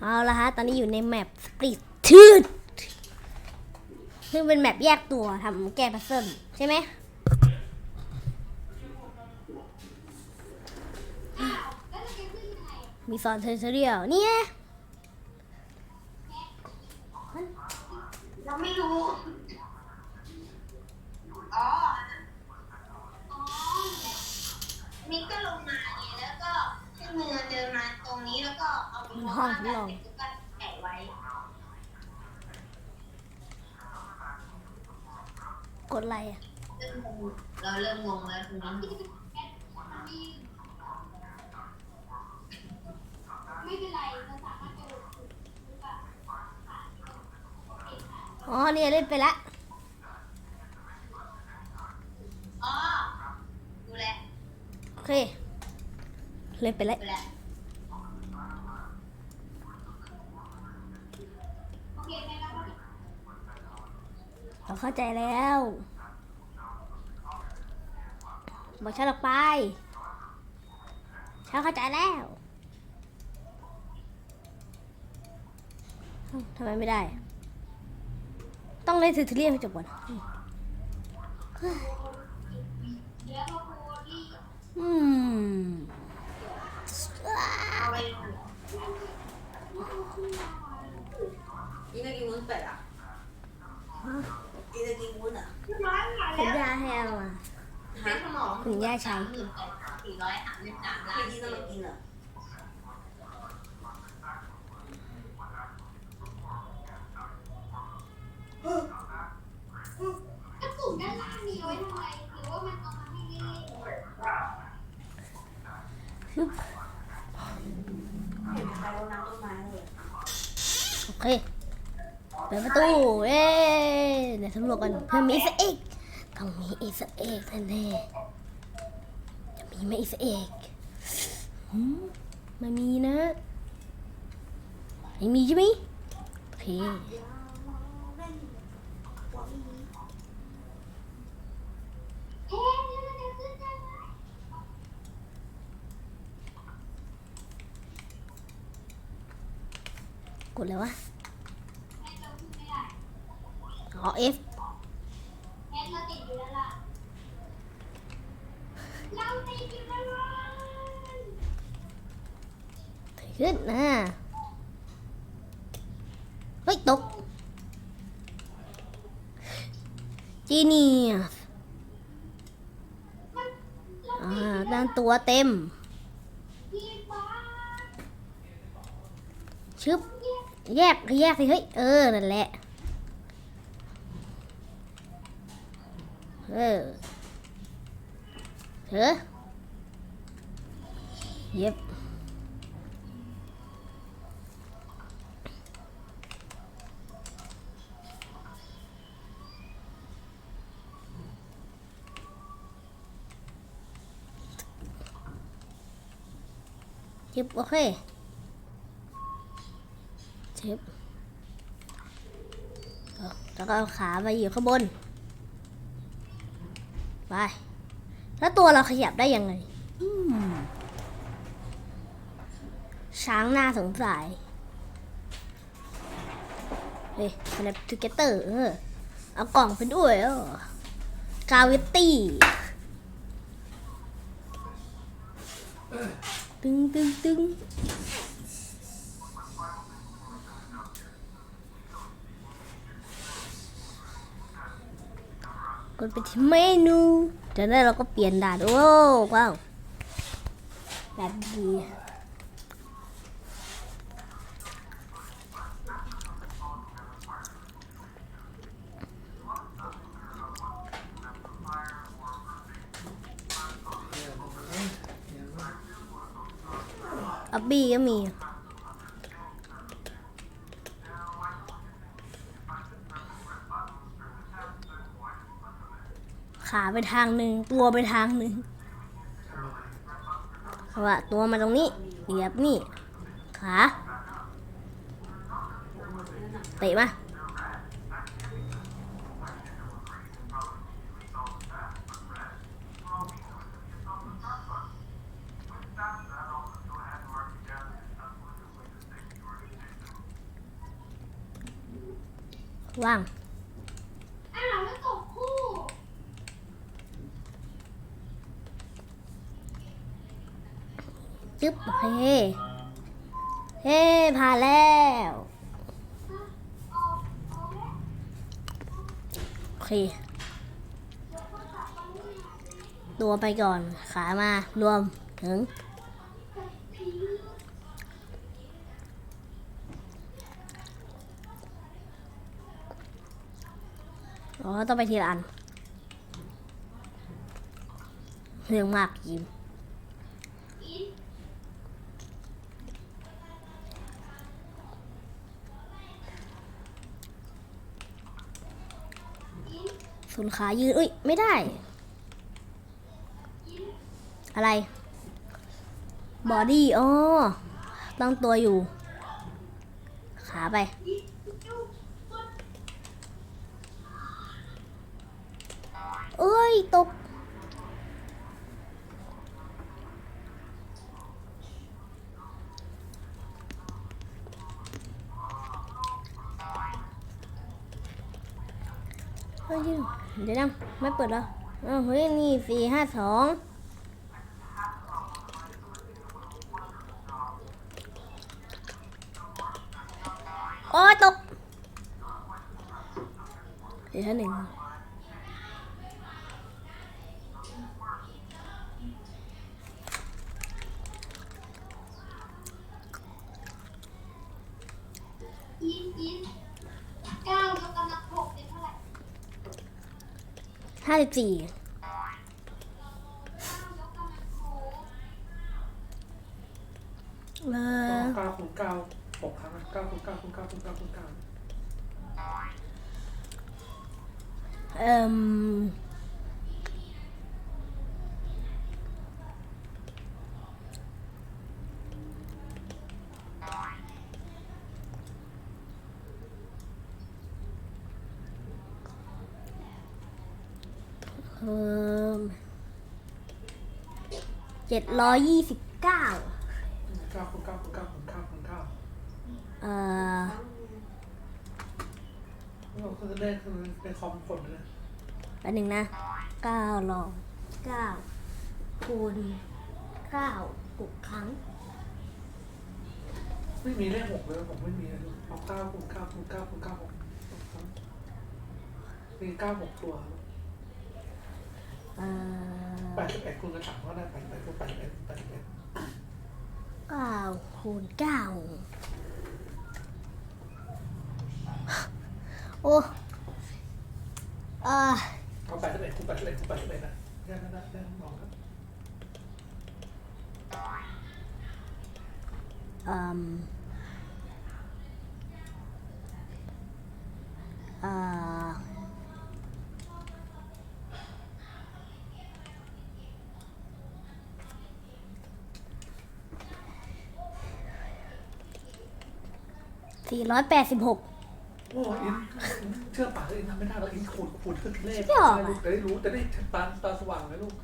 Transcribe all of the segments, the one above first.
เอาละฮะ ตอนนี้อยู่ในแมปสปริตทืดซึ่งเป็นแมปแยกตัวทำแก้พัซเซิลใช่ไหมมีสอนเทอร์เรียลนี่ไงเราไม่รู้ อ๋อ อ๋อนี่ก็ลงมาไงแล้วก็ขึ้นมือเดินมาตรงนี้แล้ว ก็เอาไปห้องทดลองเสร็จแล้วก็แปะไว้กดอะไรอะ เริ่มงงเราเริ่มงงแล้วคุณน้องไม่เป็นไรเราสามารถกระโดดถึงหรือเปล่าอ๋อเนี่ยเล่นไปละอ๋อดูแลโอเค เล่นไปละ ดูแล โอเคไหมแล้วก็ เราเข้าใจแล้วบอกฉันออกไปฉันเข้าใจแล้วเอ้าทำไมไม่ได้ ต้องเล่นทูทเรียลให้จบก่อนเดี๋ยวเราโคที่อืม นไม้เลยโอเคเปิดประตู เอ้เดี๋ยวสำรวจกันเพื่อมีอีสเอ็กต้องมีอีสเอ็กแน่ๆ มีไหมอีสเอกมไม่มีนะไม่มีใช่ไหมโอเคเอ๊ะเดี๋ยวเราจะขึ้นได้ไหมกดเลยวะเราขึ้นไม่ได้อ๋อ F ขึ้นนะเฮ้ยตกจีเนียสอ่าด้านตัวเต็ม ชึบ แยกแยกสิเฮ้ย เออ นั่นแหละ เออเถอะ เย็บโอเคเช็บเอาแล้วก็เอาขาไปอยู่ข้างบน ไป แล้วตัวเราขยับได้ยังไงช้างหน้าสงสัย เฮ้ยคอนเนคทูเกเตอร์ เออ เอากล่องไปด้วยเออกาวิตี้ ตึงตึงตึงกดไปที่เมนูจากนั้นเราก็เปลี่ยนด่าน โอ้ว้าวแบบดีอับบี้ ก็มี ขาไปทางหนึ่งตัวไปทางหนึ่งเพราะว่าตัวมาตรงนี้เหยียบนี่ขาเตะมา ว่างอ้าวแล้วตกคู่ จึ๊บโอเคเฮ้ผ่านแล้วโอเคตัวไปก่อน ขามา รวมถึง อ๋อต้องไปทีละอันเรื่องมากยิมสุนขายืนอุ้ยไม่ได้ อะไรบอดี้อ๋อตั้งตัวอยู่ ขาไป เอ้ย ตก เฮ้ยเดี๋ยวนะไม่เปิดแล้วอ้าวเฮ้ย นี่สี่ห้าสองโอ้ตกเดี๋ยวหนึ่ง ห้าสิบสี่เก้ายกกำลังหกเออเก้าคูณเก้าหกครั้งเก้าคูณเก้าคูณเก้าคูณเก้าคูณเก้าเอ่ม เอ่มเจ็ดร้อยยี่สิบเก้าเก้าคูณเก้าคูณเก้าคูณเก้าคูณเก้าเอ่อเราคือเลขคือในคอมกดเลยแป๊บหนึ่งนะเก้าลองเก้าคูณเก้าหกครั้ง ไม่มีเลขหกเลยผมไม่มีเลยเอาเก้าคูณเก้าคูณเก้าคูณเก้าหกครั้งมีเก้าหกตัวเอ่อ แปดสิบเอ็ดคูณกระถางก็ได้แปดสิบเอ็ดคูณแปดสิบเอ็ดแปดสิบเอ็ดเก้าคูณเก้าโอ้เออเอาแปดสิบเอ็ดคูณแปดสิบเอ็ดคูณแปดสิบเอ็ดนะแค่นั้นนะแค่นั้นลองครับอ่ม 486 โอ้อินเชื่อป่าอินทำไม่ได้แล้วอินขูดขูดขึ้นเลขไม่จะได้รู้จะได้ตาตาสว่างเลยลูก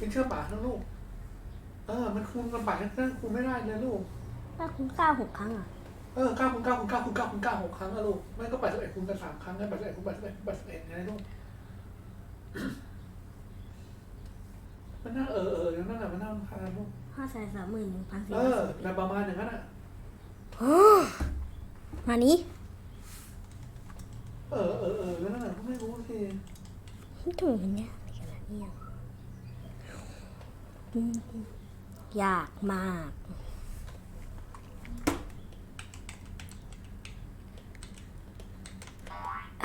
อินเชื่อป่าทั้งลูก เออ มันคูณมันป่าทั้งคูณไม่ได้เลยลูก ถ้าคุณหกครั้งอะเออเก้าคูณเก้าคูณเก้าคูณเก้าคูณเก้าหกครั้งนะลูกไม่ก็แปดสิบเอ็ดคูณกันสามครั้งนะแปดสิบเอ็ดคูณแปดสิบเอ็ดคูณปดสิบเอ็ดไงลูก มันน่าเออเอออย่างนั่นแหละมันน่ารำคาญลูก 5 3 1 0 0 0 เออแต่ประมาณอย่างนั้นอะ มานี้เออเออเออแล้วนั่นแหละก็ไม่รู้สิถึงมันยากขนาดนี้อะอืมยากมาก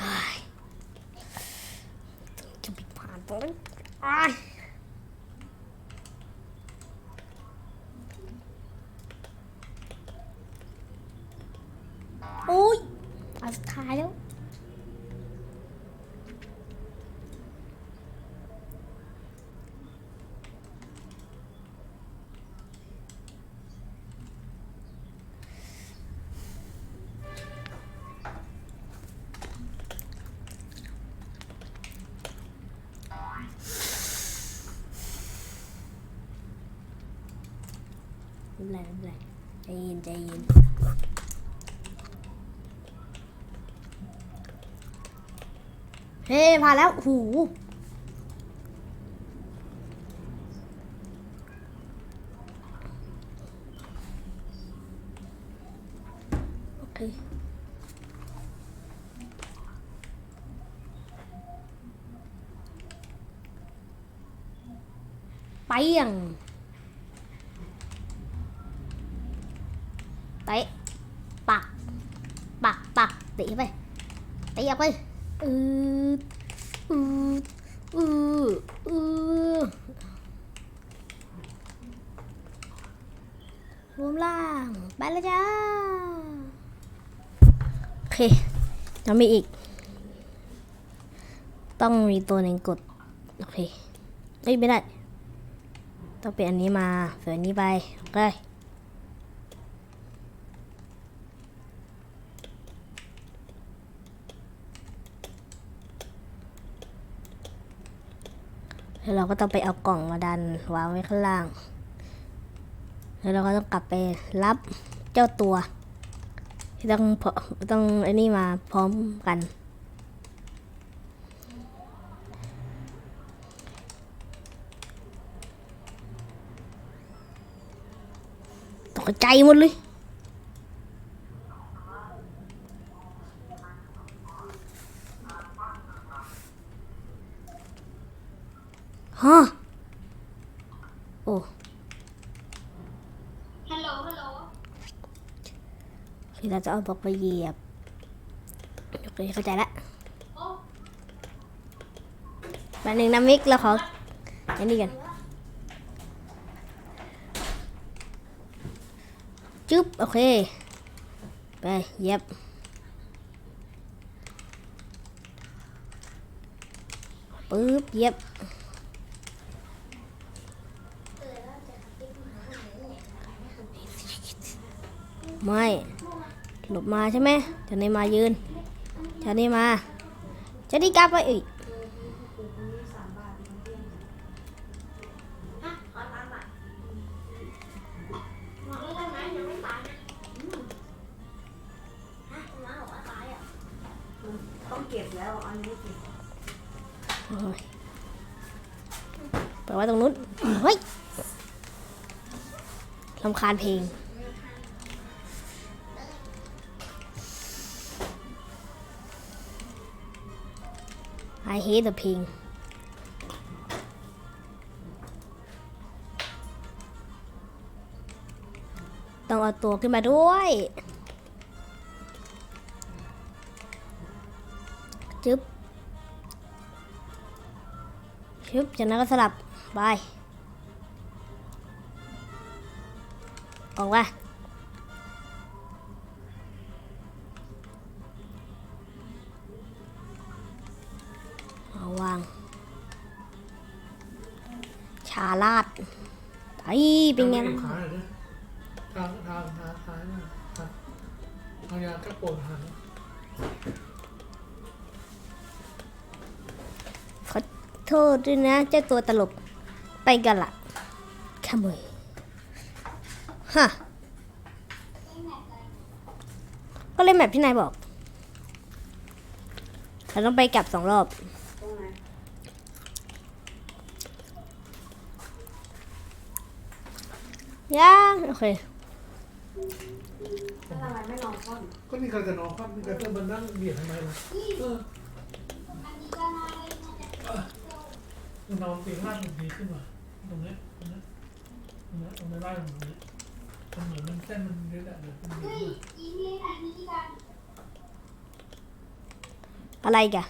อ้ายจะ นไรไม่เป็นไรใจเย็นใจเย็นเฮ้ผ่านแล้วหูโอเคไปยังเตะปัก ปัก ปักเตะไป เตะไปอืดอืดอืดอืดรวมล่าง ไปแล้วจ้า โอเคยังมีอีก ต้องมีตัวหนึ่งกด โอเคเอ้ยไม่ได้ ต้องเป็นอันนี้มาเสืออันนี้ไปโอเค แล้วเราก็ต้องไปเอากล่องมาดันวางไว้ข้างล่าง แล้วเราก็ต้องกลับไปรับเจ้าตัวที่ต้องพอต้องไอ้นี่มาพร้อมกัน ตกใจหมดเลยฮะโอ้ ฮัลโหล ฮัลโหล คือเรา จะเอาบล็อกไปเหยียบโอเคเข้าใจละโอ้แป๊บนึงนะมิกเราขออันนี้กันจึ๊บโอเค ไปเหยียบปึ๊บเหยียบไม่ หลบมาใช่ไหมจะได้มายืนจะได้มาจะได้กลับไปอีกหมาไม่ได้ไหมยังไม่ตายนะฮะหมาบอกว่าตายอะต้องเก็บแล้วอันนี้เก็บไปไว้ตรงนู้นเฮ้ยลำคาญเพลง I hate the เพลงต้องเอาตัวขึ้นมาด้วยจึ๊บชึบจากนั้นก็สลับ ไป ออกว่า ชาลาดไอ้เป็นไงล่ะขาหน่อยดิทางทางทางทางทางทางยาก้ปวดหางขอโทษด้วยนะเจ้าตัวตลกไปกันละขโมยฮะก็เล่นแบบที่นายบอก เราต้องไปกลับสองรอบ ยังโอเคทำไมไม่นอนคว่ำก็นี่ก็จะนอนคว่ำนี่ก็จะมานั่งเบียดทำไมล่ะเอออันนี้ก็น่าเล่นน่าจะนอนเตียงล่างมันดีขึ้นว่ะตรงเนี้ยตรงเนี้ยตรงเนี้ยตรงนี้ไล่ตรงนี้มันเหมือนมันเส้นมันเยอะอะเดี๋ยวมันเฮ้ยเยอะยิงเล่นอันนี้กันอะไรกะ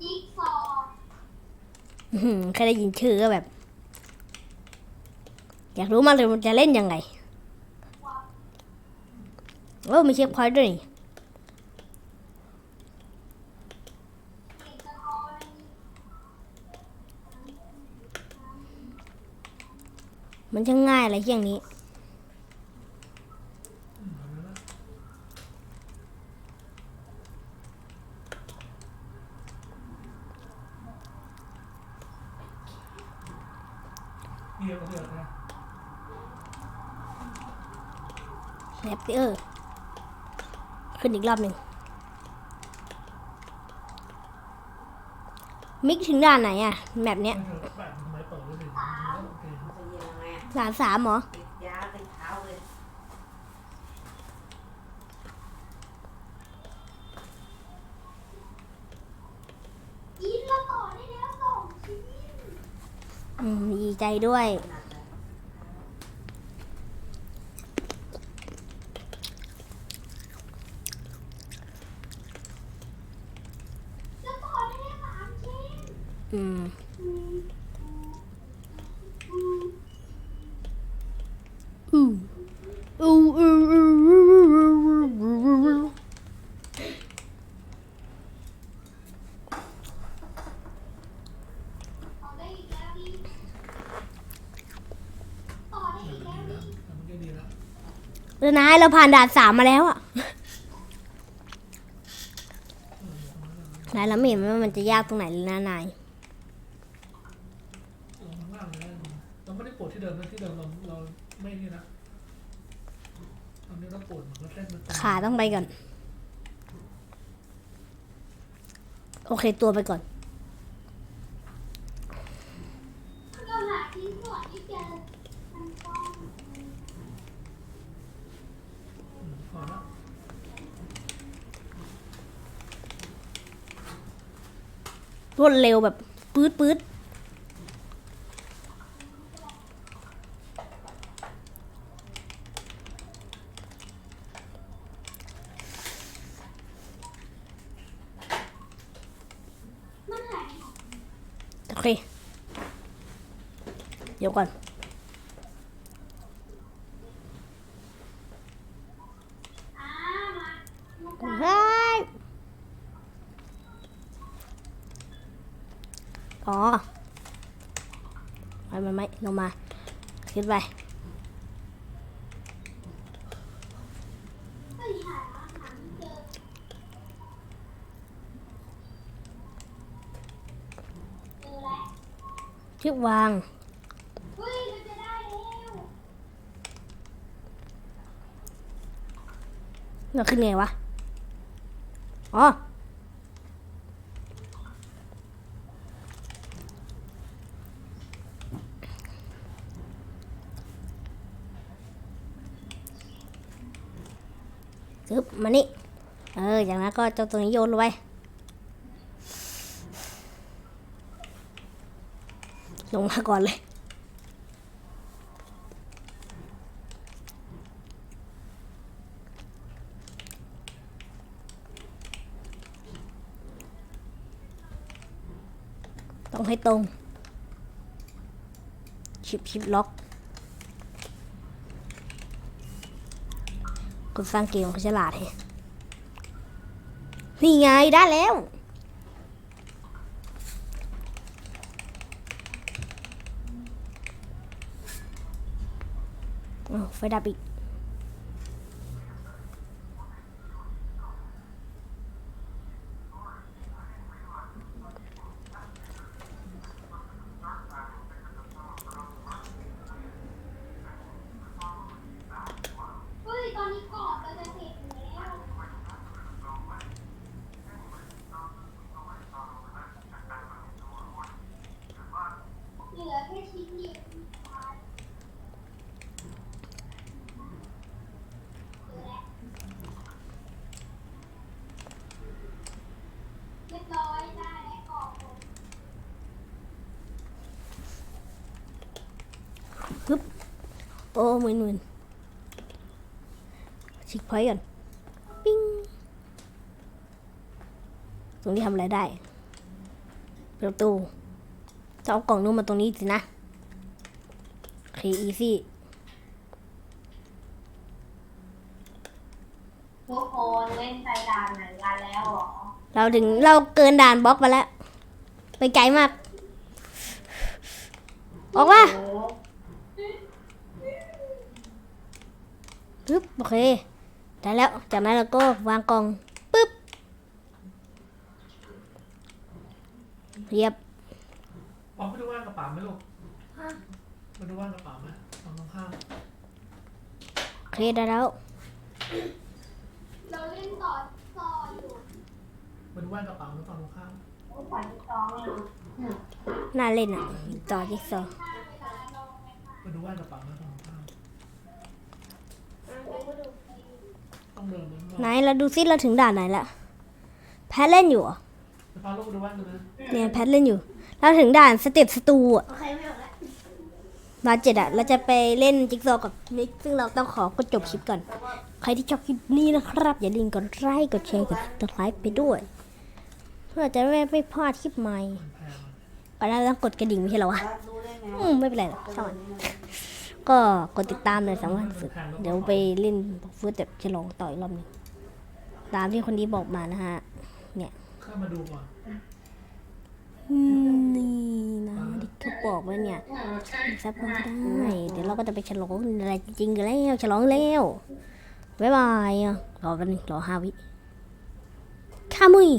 จิ๊กซอว์ อื้อหือ แค่ได้ยินชื่อก็แบบ อยากรู้มากเลยมันจะเล่นยังไงโอ้มีเช็คพอยต์ด้วยนี่เด็กสะท้อนมันจะง่ายอะไรอย่างนี้ เออ ขึ้นอีกรอบหนึ่งมิกถึงด่านไหนอะแบบเนี้ยสามสามหรอดีใจด้วย อืมอู้อู้อู้อู้แล้วนะเราผ่านด่านสามมาแล้วอะนายเราไม่เห็นว่ามันจะยากตรงไหนเลยนะนาย ไปก่อน โอเคตัวไปก่อนรวดเร็วแบบปื๊ดปื๊ด อ๋อไปไม่ไมลงมา ขึ้นไป ชิบวางเราขึ้นไงวะ อ๋อ มานี่ เออ อย่างนั้นก็เจ้าตัวนี้โยนลงไปลงมาก่อนเลย ต้องให้ตรง ชิปชิปล็อก คนสร้างเกมเขาฉลาดแฮะนี่ไงได้แล้วอ้าวไฟดับอีก เฮ้ย ตอนนี้กรอบเราจะเสร็จแล้ว เหลือแค่ชิ้นเดียวสุดท้ายเหลือแล้วเรียบร้อยได้แล้วกรอบผม โอ้หมื่นหมื่นชิคพอยต์ก่อนปิ้งตรงนี้ทำอะไรได้เปิดประตูจะเอากล่องนู้นมาตรงนี้สินะโอเคอีซี่ทุกคนเล่นใจดานเหมือนกันแล้วเหรอ เราถึงเราเกินด่านบล็อกไปแล้ว ไปไกลมาก ออกมา โอ้ปึ๊บโอเค ได้แล้ว จากนั้นเราก็วางกล่องปึ๊บ เรียบออกไปดูว่างกระเป๋าไหมลูกมาดูว่างกระเป๋าไหมตรงข้างโอเคได้แล้ว เราเล่นต่อต่ออยู่มาดูว่างกระเป๋าไหมตอนข้างโอ้น่าเล่นอะ ต่อจิ๊กซอว์มาดูว่านกระเป๋าแล้วตรงข้ามต้องเดินเดิน ไหนเราดูซิเราถึงด่านไหนละแพทเล่นอยู่เหรอจะพาลูกไปดูว่านกันนะเนี่ยแพทเล่นอยู่ เราถึงด่านสเต็ปสตูอะโอเคไม่ออกแล้วมาเจ็ดอะเราจะไปเล่นจิ๊กซอว์กับมิกซึ่งเราต้องขอกดจบคลิปก่อน ใครที่ชอบคลิปนี้นะครับ อย่าลืมกดไลค์กดแชร์กดติดตามไปด้วย เพื่อจะไม่ไม่พลาดคลิปใหม่มันแพงอะก่อนหน้าเราต้องกดกระดิ่งไม่ใช่เหรอวะรู้ได้ไงอืมไม่เป็นไรหรอกช่างมัน ก็กดติดตามเลยสำคัญสุด เดี๋ยวไปเล่นฟูดแบบฉลองต่ออีกรอบหนึงตามที่คนนี้บอกมานะฮะ เนี่ยเข้ามาดูก่อนนี่นะที่เขาบอกไว้เนี่ยซับก็ได้ เดี๋ยวเราก็จะไปฉลองอะไรจริงๆกันแล้วฉลองแล้วบ๊ายบายรอแป๊บนึงรอห้าวิข้ามุย